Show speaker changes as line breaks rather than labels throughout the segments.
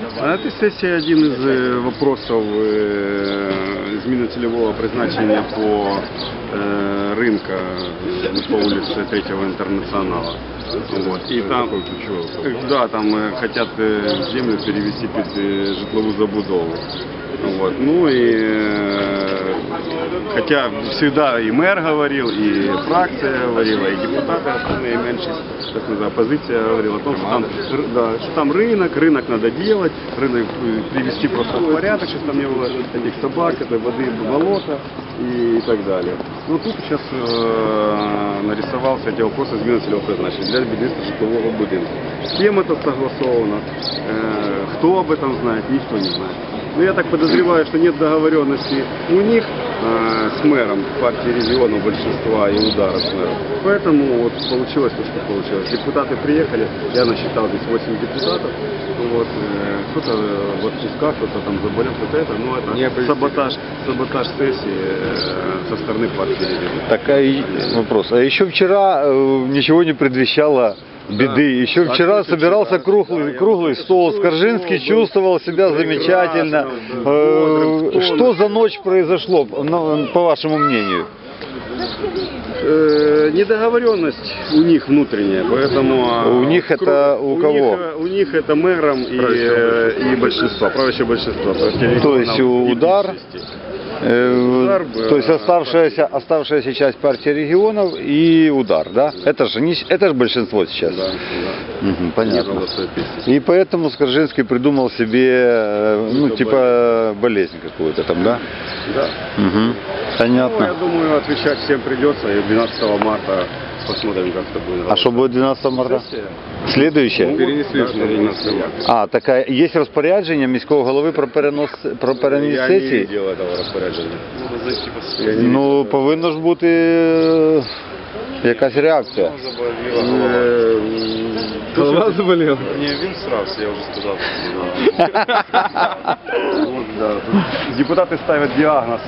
На этой сессии один из э, вопросов э, зміни цільового призначення по э, рынка по улице Третьего Интернационала. Вот. И там, да, там хотят землю перевести под житловую забудову. Вот. Ну и хотя всегда и мэр говорил, и фракция говорила, и депутаты основные, и меньшинство, так называемая оппозиция говорила о том, что там, р- да, что там рынок, рынок надо делать, рынок э, привести просто в порядок, чтобы там не было этих собак, этой воды, болота и так далее. Но тут сейчас э, нарисовался эти вопросы зміни цільового призначення для будівництва житлового будинку. С кем это согласовано, э, кто об этом знает, никто не знает. Но я так подозреваю, что нет договоренности у них э, с мэром партии регионов большинства и удара с мэром. Поэтому вот получилось то, что получилось. Депутаты приехали, я насчитал здесь 8 депутатов. Вот, э, кто-то э, в отпусках, кто-то там заболел, кто-то это, но это саботаж, саботаж сессии э, со стороны партии
Такой вопрос. А еще вчера э, ничего не предвещало беды. Еще
А
вчера собирался круглый, круглый стол. Скоржинский чувствовал себя замечательно. Э, Что за ночь произошло, по вашему мнению?
Э, недоговоренность у них внутренняя, поэтому... а,
У них это у кого?
них, э, у них это мэром и, э, и большинство, правящее большинство.
То есть у удар, Э, то есть оставшаяся, оставшаяся часть партии регионов и удар, да? Это же, не, это же большинство сейчас.
Да, да.
Мгм, понятно. И поэтому Скоржинский придумал себе, э, ну,
Какую-то
типа болезнь какую-то там, да?
Да.
Угу.
Ну,
Понятно.
я думаю, отвечать всем придется, и 12 марта посмотрим, как это будет.
А что будет 12 марта?
Сессия.
Следующее?
Ну, перенесли же на 12 марта.
А, така є розпорядження міського голови про перенос про переніс
Я не
сесії?
видел этого распоряжения. Я не
Ну,
видел.
повинна ж бути е, якась реакція.
Э, Голова заболела?
Не, він срався, я вже сказав.
Вот, да. Депутаты ставят диагноз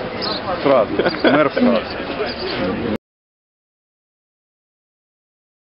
сразу. Мэр сразу.